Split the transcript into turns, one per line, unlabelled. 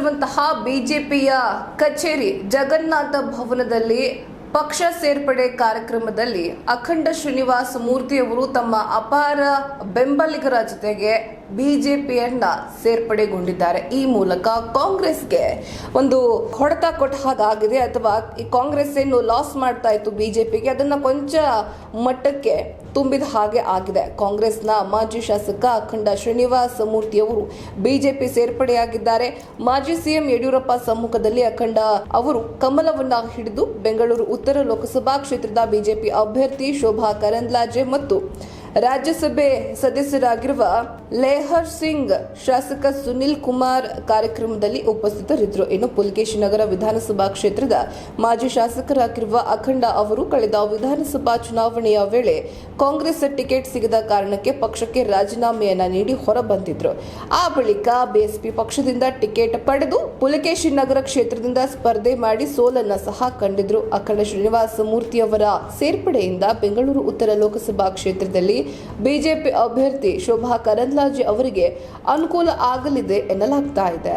ನಗರದಲ್ಲಿರುವಂತಹ ಬಿಜೆಪಿಯ ಕಚೇರಿ ಜಗನ್ನಾಥ ಭವನದಲ್ಲಿ ಪಕ್ಷ ಸೇರ್ಪಡೆ ಕಾರ್ಯಕ್ರಮದಲ್ಲಿ ಅಖಂಡ ಶ್ರೀನಿವಾಸ ಮೂರ್ತಿಯವರು ತಮ್ಮ ಅಪಾರ ಬೆಂಬಲಿಗರ ಜೊತೆಗೆ ಬಿಜೆಪಿಯನ್ನ ಸೇರ್ಪಡೆಗೊಂಡಿದ್ದಾರೆ. ಈ ಮೂಲಕ ಕಾಂಗ್ರೆಸ್ಗೆ ಒಂದು ಹೊಡೆತ ಕೊಟ್ಟ ಹಾಗಾಗಿದೆ ಅಥವಾ ಈ ಕಾಂಗ್ರೆಸ್ ಏನು ಲಾಸ್ ಮಾಡ್ತಾ ಇತ್ತು ಬಿಜೆಪಿಗೆ, ಅದನ್ನ ಕೊಂಚ ಮಟ್ಟಕ್ಕೆ ತುಂಬಿದ ಹಾಗೆ ಆಗಿದೆ. ಕಾಂಗ್ರೆಸ್ನ ಮಾಜಿ ಶಾಸಕ ಅಖಂಡ ಶ್ರೀನಿವಾಸ ಮೂರ್ತಿಯವರು ಬಿಜೆಪಿ ಸೇರ್ಪಡೆಯಾಗಿದ್ದಾರೆ. ಮಾಜಿ ಸಿಎಂ ಯಡಿಯೂರಪ್ಪ ಸಮ್ಮುಖದಲ್ಲಿ ಅಖಂಡ ಅವರು ಕಮಲವನ್ನ ಹಿಡಿದು ಬೆಂಗಳೂರು ಉತ್ತರ ಲೋಕಸಭಾ ಕ್ಷೇತ್ರದ ಬಿಜೆಪಿ ಅಭ್ಯರ್ಥಿ ಶೋಭಾ ಕರಂದ್ಲಾಜೆ ಮತ್ತು ರಾಜ್ಯಸಭೆ ಸದಸ್ಯರಾಗಿರುವ ಲೇಹರ್ ಸಿಂಗ್, ಶಾಸಕ ಸುನಿಲ್ ಕುಮಾರ್ ಕಾರ್ಯಕ್ರಮದಲ್ಲಿ ಉಪಸ್ಥಿತರಿದ್ದರು. ಇನ್ನು ಪುಲ್ಕೇಶಿ ನಗರ ವಿಧಾನಸಭಾ ಕ್ಷೇತ್ರದ ಮಾಜಿ ಶಾಸಕರಾಗಿರುವ ಅಖಂಡ ಅವರು ಕಳೆದ ವಿಧಾನಸಭಾ ಚುನಾವಣೆಯ ವೇಳೆ ಕಾಂಗ್ರೆಸ್ ಟಿಕೆಟ್ ಸಿಗದ ಕಾರಣಕ್ಕೆ ಪಕ್ಷಕ್ಕೆ ರಾಜೀನಾಮೆಯನ್ನ ನೀಡಿ ಹೊರಬಂದಿದ್ರು. ಆ ಬಳಿಕ ಬಿಎಸ್ಪಿ ಪಕ್ಷದಿಂದ ಟಿಕೆಟ್ ಪಡೆದು ಪುಲಕೇಶಿ ನಗರ ಕ್ಷೇತ್ರದಿಂದ ಸ್ಪರ್ಧೆ ಮಾಡಿ ಸೋಲನ್ನ ಸಹ ಕಂಡಿದ್ರು. ಅಖಂಡ ಶ್ರೀನಿವಾಸ ಮೂರ್ತಿಯವರ ಸೇರ್ಪಡೆಯಿಂದ ಬೆಂಗಳೂರು ಉತ್ತರ ಲೋಕಸಭಾ ಕ್ಷೇತ್ರದಲ್ಲಿ ಬಿಜೆಪಿ ಅಭ್ಯರ್ಥಿ ಶೋಭಾ ಕರಂದ್ಲಾಜೆ ಅವರಿಗೆ ಅನುಕೂಲ ಆಗಲಿದೆ ಎನ್ನಲಾಗ್ತಾ ಇದೆ.